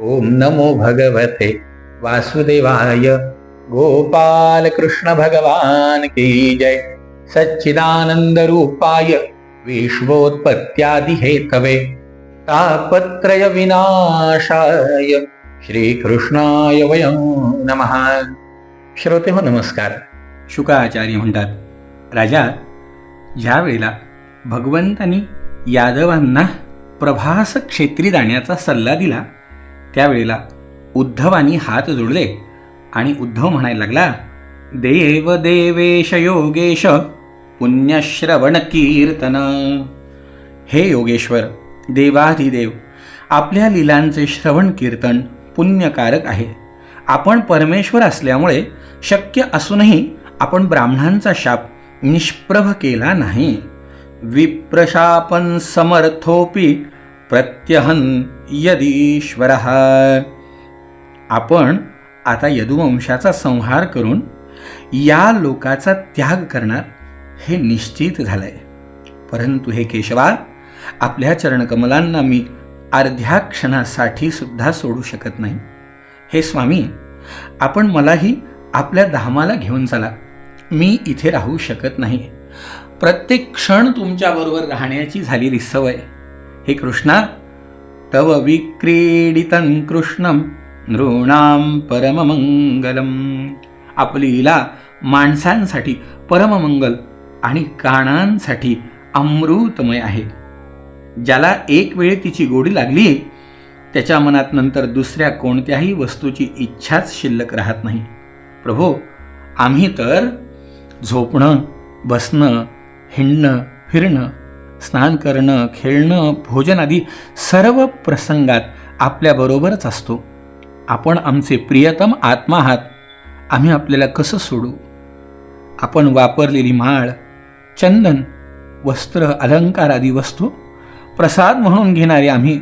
ओम नमो भगवते वासुदेवाय। गोपाल कृष्ण भगवान की जय। सच्चिदानंद रूपाय विश्वोत्पत्त्यादि हेतवे तापत्रय विनाशाय श्रीकृष्णाय वयं नमः। श्रोते हो नमस्कार। शुकाचार्य म्हणतात राजा ज्या वेळेला भगवंतांनी यादवांना प्रभास क्षेत्री जाण्याचा सल्ला दिला त्यावेळेला उद्धवानी हात जोडले आणि उद्धव म्हणायला लागला देव देवेश योगेश पुण्यश्रवण कीर्तन. हे योगेश्वर देवाधिदेव आपल्या लीलांचे श्रवण कीर्तन पुण्यकारक आहे. आपण परमेश्वर असल्यामुळे शक्य असूनही आपण ब्राह्मणांचा शाप निष्प्रभ केला नाही. विप्रशापन समर्थोपी प्रत्यहन यदीश्वर। आपण आता यदुवंशाचा संहार करून या लोकाचा त्याग करणार हे निश्चित झालंय. परंतु हे केशवा आपल्या चरणकमलांना मी अर्ध्या क्षणासाठी सुद्धा सोडू शकत नाही. हे स्वामी आपण मलाही आपल्या धामाला घेऊन चला. मी इथे राहू शकत नाही. प्रत्येक क्षण तुमच्याबरोबर राहण्याची झालेली सवय. हे कृष्णा तव विक्रीडितं कृष्णं नृणां परममंगलम. आपली लीला माणसांसाठी परममंगल आणि काणांसाठी अमृतमय आहे. ज्याला एक वेळ तिची गोडी लागली त्याच्या मनात नंतर दुसऱ्या कोणत्याही वस्तूची इच्छाच शिल्लक राहत नाही. प्रभो आम्ही तर झोपणं बसणं हिंडणं फिरणं स्नान करणं खेळणं भोजन आदी सर्व प्रसंगात आपल्याबरोबरच असतो. आपण आमचे प्रियतम आत्मा आहात. आम्ही आपल्याला कसं सोडू? आपण वापरलेली माळ चंदन वस्त्र अलंकार आदी वस्तू प्रसाद म्हणून घेणारे आम्ही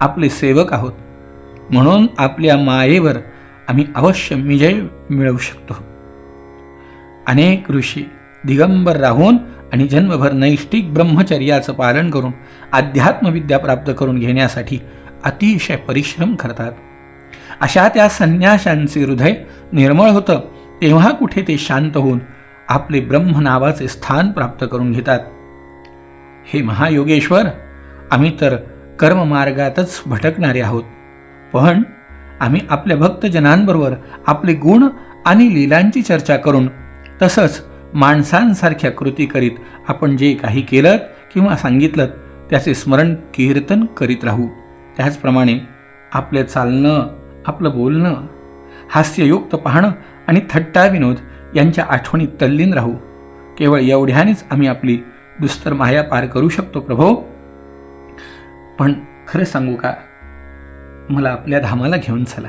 आपले सेवक आहोत. म्हणून आपल्या मायेवर आम्ही अवश्य विजय मिळवू शकतो. अनेक ऋषी दिगंबर राहून आणि जन्मभर नैष्टिक ब्रह्मचर्याचं पालन करून अध्यात्मविद्या प्राप्त करून घेण्यासाठी अतिशय परिश्रम करतात. अशा त्या संन्याशांचे हृदय निर्मळ होतं तेव्हा कुठे ते शांत होऊन आपले ब्रह्म नावाचे स्थान प्राप्त करून घेतात. हे महायोगेश्वर आम्ही तर कर्ममार्गातच भटकणारे आहोत. पण आम्ही आपल्या भक्तजनांबरोबर आपले गुण आणि लीलांची चर्चा करून तसंच माणसांसारख्या कृती करीत आपण जे काही केलं किंवा सांगितलं त्याचे स्मरण कीर्तन करीत राहू. त्याचप्रमाणे आपलं चालणं आपलं बोलणं हास्ययुक्त पाहणं आणि थट्टा विनोद यांच्या आठवणीत तल्लीन राहू. केवळ एवढ्यानेच आम्ही आपली दुस्तर माया पार करू शकतो प्रभो. पण खरं सांगू का? मला आपल्या धामाला घेऊन चला.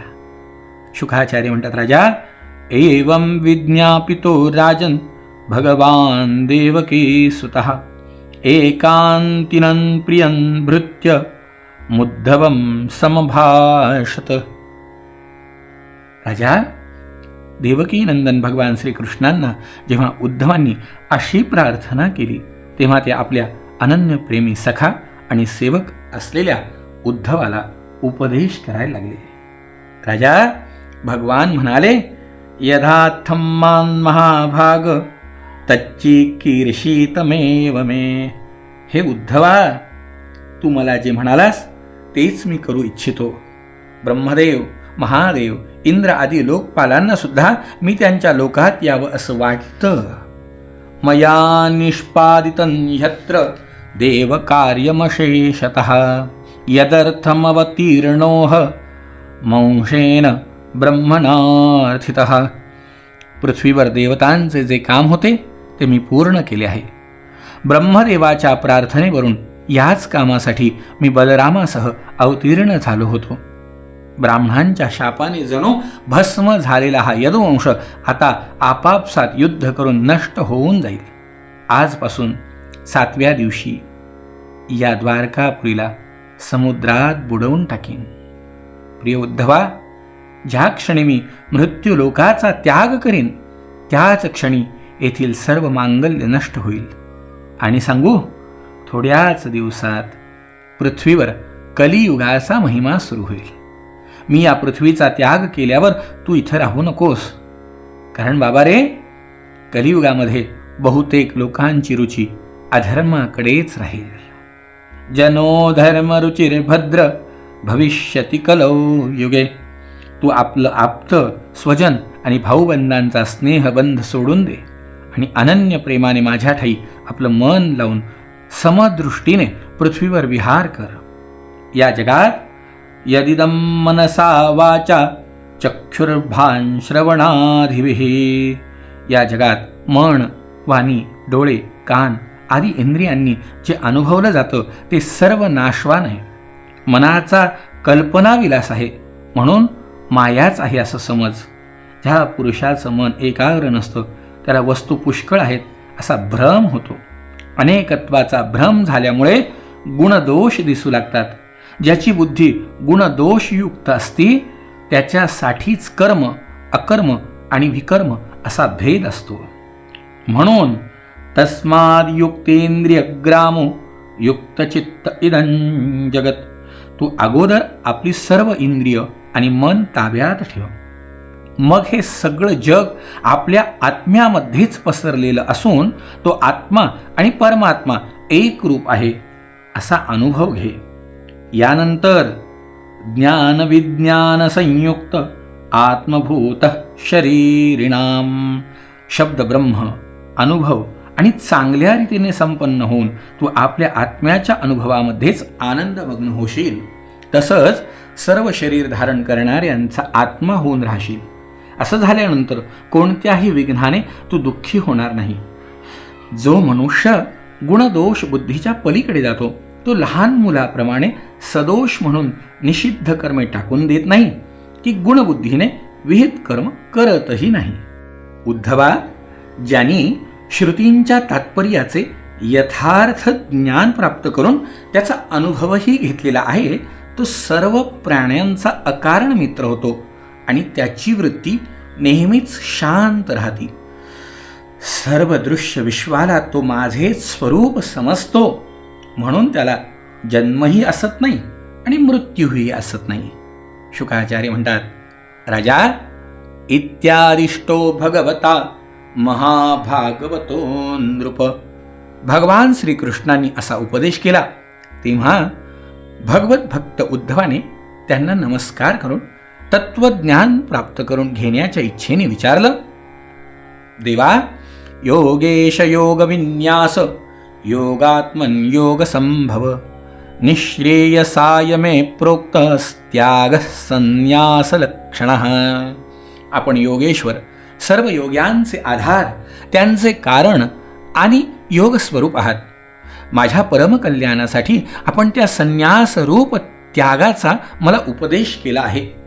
शुकाचार्य म्हणतात राजा एवं विज्ञापितो राजन भगवान देवकी सुतः एकांतिनं प्रियं भृत्य मुद्धवं समभाषत। राजा देवकी नंदन भगवान श्रीकृष्णांना जेव्हा उद्धवांनी अशी प्रार्थना केली तेव्हा ते आपल्या अनन्य प्रेमी सखा आणि सेवक असलेल्या उद्धवाला उपदेश करायला लागले. राजा भगवान म्हणाले यथाथम्मान महाभाग तच्ची कीर्षितमेव मे. हे उद्धवा तू मला जे म्हणालास तेच मी करू इच्छितो. ब्रह्मदेव महादेव इंद्र आदी लोकपालांना सुद्धा मी त्यांच्या लोकात यावं असं वाटतं. मया निष्पादितं ह्यत्र देवकार्यमशेषतः. यदर्थमवतीर्णोह मंशेन ब्रह्मणार्थित. पृथ्वीवर देवतांचे जे काम होते ते मी पूर्ण केले आहे. ब्रह्मदेवाच्या प्रार्थनेवरून याच कामासाठी मी बलरामासह अवतीर्ण झालो होतो. ब्राह्मणांच्या शापाने जणू भस्म झालेला हा यदुवंश आता आपापसात युद्ध करून नष्ट होऊन जाईल. आजपासून सातव्या दिवशी या द्वारकापुरीला समुद्रात बुडवून टाकीन. प्रिय उद्धवा ज्या क्षणी मी मृत्यूलोकाचा त्याग करीन त्याच क्षणी येथील सर्व मांगल्य नष्ट होईल. आणि सांगू थोड्याच दिवसात पृथ्वीवर कलियुगाचा महिमा सुरू होईल. मी या पृथ्वीचा त्याग केल्यावर तू इथं राहू नकोस. कारण बाबा रे कलियुगामध्ये बहुतेक लोकांची रुची अधर्माकडेच राहील. जनो धर्म रुचिर्भद्र भविष्यती कलौ युगे. तू आपलं आप्त स्वजन आणि भाऊबंधांचा स्नेहबंध सोडून दे. आणि अनन्य प्रेमाने माझ्या ठाई आपलं मन लावून समदृष्टीने पृथ्वीवर विहार कर. या जगात यदिदं मनसा वाचा चक्षुर्भान श्रवणाधिभिः. या जगात मन वाणी डोळे कान आदी इंद्रियांनी जे अनुभवलं जातं ते सर्व नाशवान आहे. मनाचा कल्पनाविलास आहे. म्हणून मायाच आहे असं समज. ज्या पुरुषाचं मन एकाग्र नसतं त्याला वस्तू पुष्कळ आहेत असा भ्रम होतो. अनेकत्वाचा भ्रम झाल्यामुळे गुणदोष दिसू लागतात. ज्याची बुद्धी गुणदोषयुक्त असती त्याच्यासाठीच कर्म अकर्म आणि विकर्म असा भेद असतो. म्हणून तस्माद युक्तेंद्रिय ग्रामो युक्तचित्त इदं जगत. तू अगोदर आपली सर्व इंद्रिय आणि मन ताब्यात ठेव. मग हे सगळं जग आपल्या आत्म्यामध्येच पसरलेलं असून तो आत्मा आणि परमात्मा एक रूप आहे असा अनुभव घे. यानंतर ज्ञान विज्ञान संयुक्त आत्मभूत शरीरिणाम शब्द ब्रह्म अनुभव आणि चांगल्या रीतीने संपन्न होऊन तू आपल्या आत्म्याच्या अनुभवामध्येच आनंदमग्न होशील. तसंच सर्व शरीर धारण करणाऱ्यांचा आत्मा होऊन राहशील. असं झाल्यानंतर कोणत्याही विघ्नाने तू दुःखी होणार नाही. जो मनुष्य गुणदोष बुद्धीच्या पलीकडे जातो तो लहान मुलाप्रमाणे सदोष म्हणून निषिद्ध कर्मे टाकून देत नाही की गुणबुद्धीने विहित कर्म करतही नाही. उद्धवा ज्यांनी श्रुतींच्या तात्पर्याचे यथार्थ ज्ञान प्राप्त करून त्याचा अनुभवही घेतलेला आहे तो सर्व प्राण्यांचा अकारण मित्र होतो. आणि त्याची वृत्ती नेहमीच शांत राहतील सर्व दृश्य विश्वाला तो माझे स्वरूप समजतो. म्हणून त्याला जन्मही असत नाही आणि मृत्यूही असत नाही. शुकाचार्य म्हणतात राजा इत्यादिष्टो भगवता महाभागवतो नृप. भगवान श्रीकृष्णांनी असा उपदेश केला. तेव्हा भगवत भक्त उद्धवाने त्यांना नमस्कार करून तत्वज्ञान प्राप्त करून घेण्याच्या इच्छेने विचारलं देवा योगेश योग विन्यास योगात्मन योग संभव निःश्रेयसाय मे प्रोक्तस्त्याग संन्यास लक्षण आपण योगेश्वर सर्व योग्यांचे आधार त्यांचे कारण आणि योग स्वरूप आहात. माझ्या परमकल्याणासाठी आपण त्या संन्यास रूप त्यागाचा मला उपदेश केला आहे.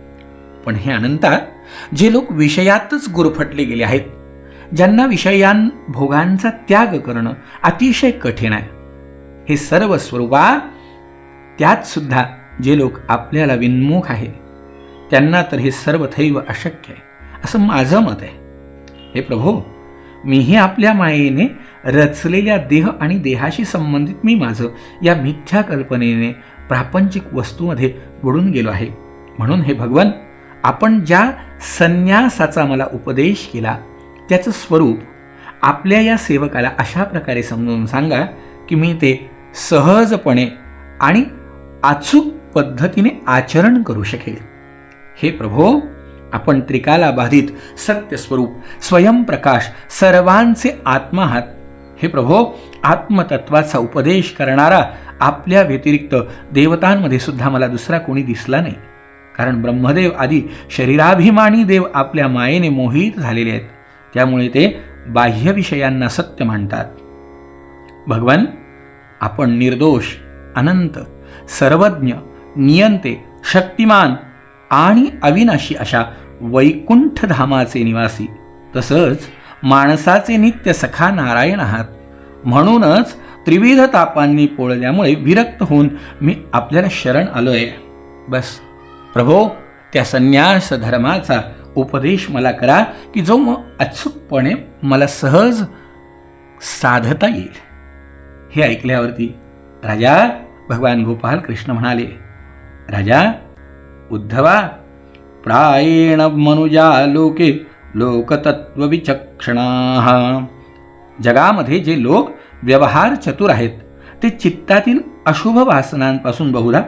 पण हे अनंतात जे लोक विषयातच गुरफटले गेले आहेत ज्यांना विषयां भोगांचा त्याग करणं अतिशय कठीण आहे. हे सर्व स्वरूपा त्यात सुद्धा जे लोक आपल्याला विन्मुख आहे त्यांना तर हे सर्व थैव अशक्य आहे असं माझं मत आहे. हे प्रभो मीही आपल्या मायेने रचलेल्या देह आणि देहाशी संबंधित मी माझं या मिथ्या कल्पनेने प्रापंचिक वस्तूमध्ये बुडून गेलो आहे. म्हणून हे भगवान आपण ज्या संन्यासाचा मला उपदेश केला त्याचं स्वरूप आपल्या या सेवकाला अशा प्रकारे समजून सांगा की मी ते सहजपणे आणि अचूक पद्धतीने आचरण करू शकेल. हे प्रभो आपण त्रिकाला बाधित सत्यस्वरूप स्वयंप्रकाश सर्वांचे आत्मा आहात. हे प्रभो आत्मतत्वाचा उपदेश करणारा आपल्या व्यतिरिक्त देवतांमध्ये सुद्धा मला दुसरा कोणी दिसला नाही. कारण ब्रह्मदेव आदी शरीराभिमानी देव आपल्या मायेने मोहित झालेले आहेत. त्यामुळे ते बाह्य विषयांना सत्य म्हणतात भगवान आपण निर्दोष अनंत सर्वज्ञ नियंते शक्तिमान आणि अविनाशी अशा वैकुंठ धामाचे निवासी तसंच माणसाचे नित्य सखा नारायण आहात. म्हणूनच त्रिविध तापांनी पोळल्यामुळे विरक्त होऊन मी आपल्याला शरण आलो आहे बस. प्रभो त्या संन्यास धर्माचा उपदेश मला करा की जो मग अचूकपणे मला सहज साधता येईल. हे ऐकल्यावरती राजा भगवान गोपाल कृष्ण म्हणाले राजा उद्धवा प्रायेण मनुजा लोके लोकतत्वविचक्षणा जगामध्ये जे लोक व्यवहार चतुर आहेत ते चित्तातील अशुभ वासनांपासून बहुधा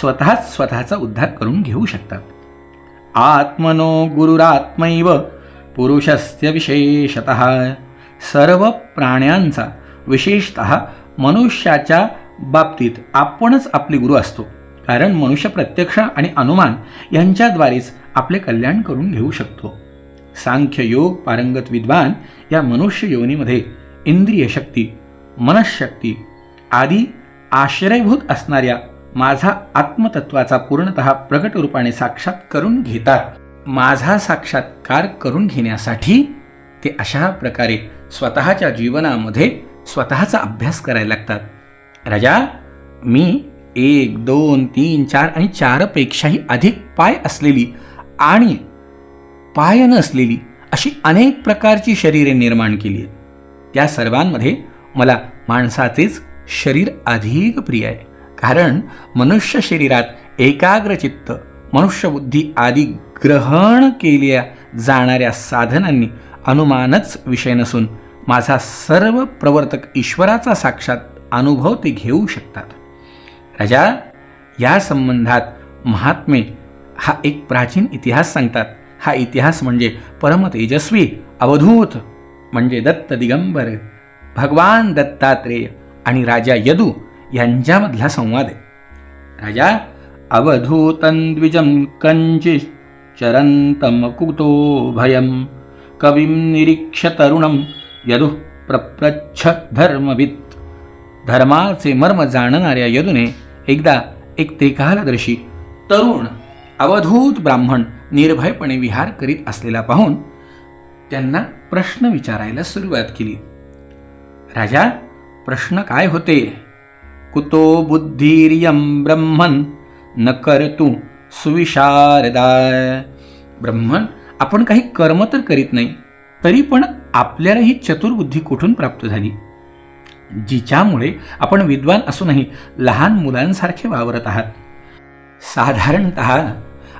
स्वतःच स्वतःचा उद्धार करून घेऊ शकतात. आत्मनो गुरुरात्मैव पुरुषस्य विशेषत सर्व प्राण्यांचा विशेषत मनुष्याच्या बाबतीत आपणच आपले गुरु असतो. कारण मनुष्य प्रत्यक्ष आणि अनुमान यांच्याद्वारेच आपले कल्याण करून घेऊ शकतो. सांख्य योग पारंगत विद्वान या मनुष्य योनीमध्ये इंद्रिय शक्ती मनशक्ती आदी आश्रयभूत असणाऱ्या माझा आत्मतत्वाचा पूर्णत प्रगट रूपाने साक्षात करून घेतात. माझा साक्षात्कार करून घेण्यासाठी ते अशा प्रकारे स्वतःच्या जीवनामध्ये स्वतःचा अभ्यास करायला लागतात. राजा मी एक दोन तीन चार आणि चारपेक्षाही अधिक पाय असलेली आणि पाय नसलेली अशी अनेक प्रकारची शरीरे निर्माण केली आहेत. त्या सर्वांमध्ये मला माणसाचेच शरीर अधिक प्रिय आहे. कारण मनुष्य शरीरात एकाग्रचित्त मनुष्यबुद्धी आदी ग्रहण केल्या जाणाऱ्या साधनांनी अनुमानच विषय नसून माझा सर्व प्रवर्तक ईश्वराचा साक्षात अनुभव ते घेऊ शकतात. राजा या संबंधात महात्मे हा एक प्राचीन इतिहास सांगतात. हा इतिहास म्हणजे परम तेजस्वी अवधूत म्हणजे दत्त दिगंबर भगवान दत्तात्रेय आणि राजा यदू यांच्यामधला संवाद आहे. राजा अवधूतं द्विजं चरन्तमकुतो भयं कविं निरीक्ष तरुणं यदु प्रप्रच्छ धर्मवित्. धर्माचे मर्म जाणणाऱ्या यदूने एकदा एक त्रिकालदर्शी तरुण अवधूत ब्राह्मण निर्भयपणे विहार करीत असलेला पाहून त्यांना प्रश्न विचारायला सुरुवात केली. राजा प्रश्न काय होते? कुतो बुद्धिरियं ब्रह्मन न कर्तु सुविशारदा। ब्रह्मन आपण काही कर्म तर करीत नाही तरी पण आपल्याला ही चतुर्बुद्धी कुठून प्राप्त झाली? जिच्यामुळे आपण विद्वान असूनही लहान मुलांसारखे वावरत आहात. साधारणत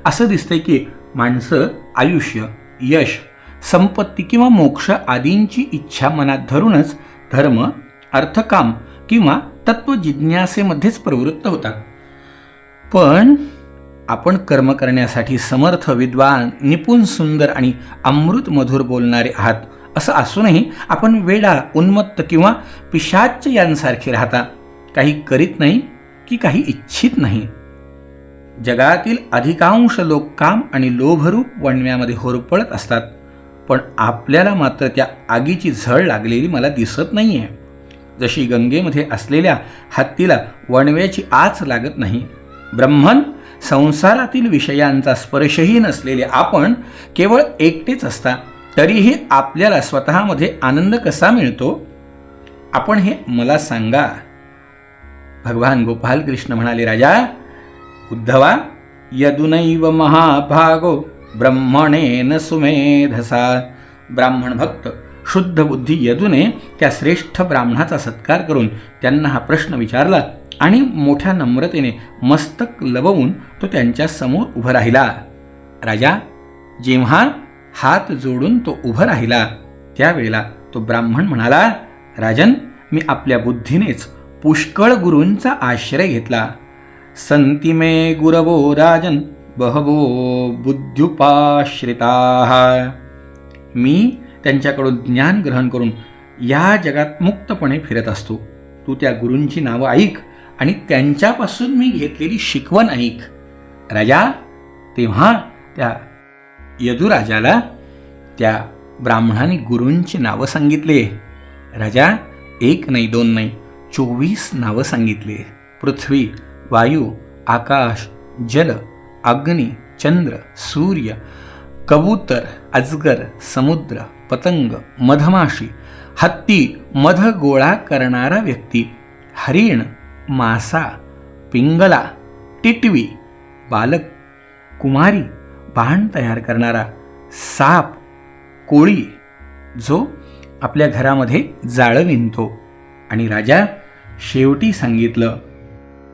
असं दिसतंय की माणसं आयुष्य यश संपत्ती किंवा मोक्ष आदींची इच्छा मनात धरूनच धर्म अर्थकाम किंवा तत्व जिज्ञासेमध्येच प्रवृत्त होतात. पण आपण कर्म करण्यासाठी समर्थ विद्वान निपुण सुंदर आणि अमृत मधुर बोलणारे आहात असं असूनही आपण वेडा उन्मत्त किंवा पिशाच यांसारखे राहता काही करीत नाही की काही इच्छित नाही. जगातील अधिकांश लोक काम आणि लोभरूप वणव्यामध्ये होरपळत असतात पण आपल्याला मात्र त्या आगीची झळ लागलेली मला दिसत नाही आहे जशी गंगेमध्ये असलेल्या हत्तीला वणव्याची आच लागत नाही. ब्रह्मन संसारातील विषयांचा स्पर्शही नसलेले आपण केवळ एकटेच असता तरीही आपल्याला स्वतःमध्ये आनंद कसा मिळतो? आपण हे मला सांगा. भगवान गोपाल कृष्ण म्हणाले राजा उद्धवा यदुनैव महाभागो ब्रह्मणेन सुमेधसा. ब्राह्मण भक्त शुद्ध बुद्धी यदूने त्या श्रेष्ठ ब्राह्मणाचा सत्कार करून त्यांना हा प्रश्न विचारला आणि मोठ्या नम्रतेने मस्तक लवून तो त्यांच्यासमोर उभं राहिला. राजा जेव्हा हात जोडून तो उभं राहिला त्यावेळेला तो ब्राह्मण म्हणाला राजन मी आपल्या बुद्धीनेच पुष्कळ गुरूंचा आश्रय घेतला. संती मे गुरवो राजन बहवो बुद्ध्युपाश्रिता. मी त्यांच्याकडून ज्ञान ग्रहण करून या जगात मुक्तपणे फिरत असतो. तू त्या गुरूंची नावं ऐक आणि त्यांच्यापासून मी घेतलेली शिकवण ऐक. राजा तेव्हा त्या यदुराजाला त्या ब्राह्मणाने गुरूंची नावं सांगितले. राजा एक नाही दोन नाही चोवीस नावं सांगितले. पृथ्वी वायू आकाश जल अग्नी चंद्र सूर्य कबूतर अजगर समुद्र पतंग मधमाशी हत्ती मध गोळा करणारा व्यक्ती हरिण मासा पिंगला टिटवी बालक कुमारी बाण तयार करणारा साप कोळी जो आपल्या घरामध्ये जाळं विणतो. आणि राजा शेवटी सांगितलं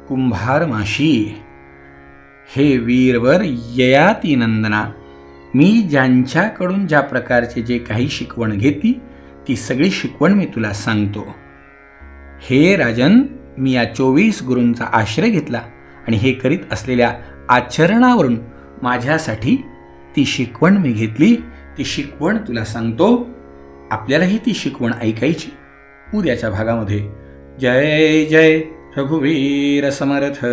कुंभार माशी हे वीरवर ययाती नंदना. मी ज्यांच्याकडून ज्या प्रकारचे जे काही शिकवण घेतली ती सगळी शिकवण मी तुला सांगतो. हे राजन मी या चोवीस गुरूंचा आश्रय घेतला आणि हे करीत असलेल्या आचरणावरून माझ्यासाठी ती शिकवण मी घेतली. ती शिकवण तुला सांगतो. आपल्यालाही ती शिकवण ऐकायची. उद्याच्या भागामध्ये. जय जय रघुवीर समर्थ.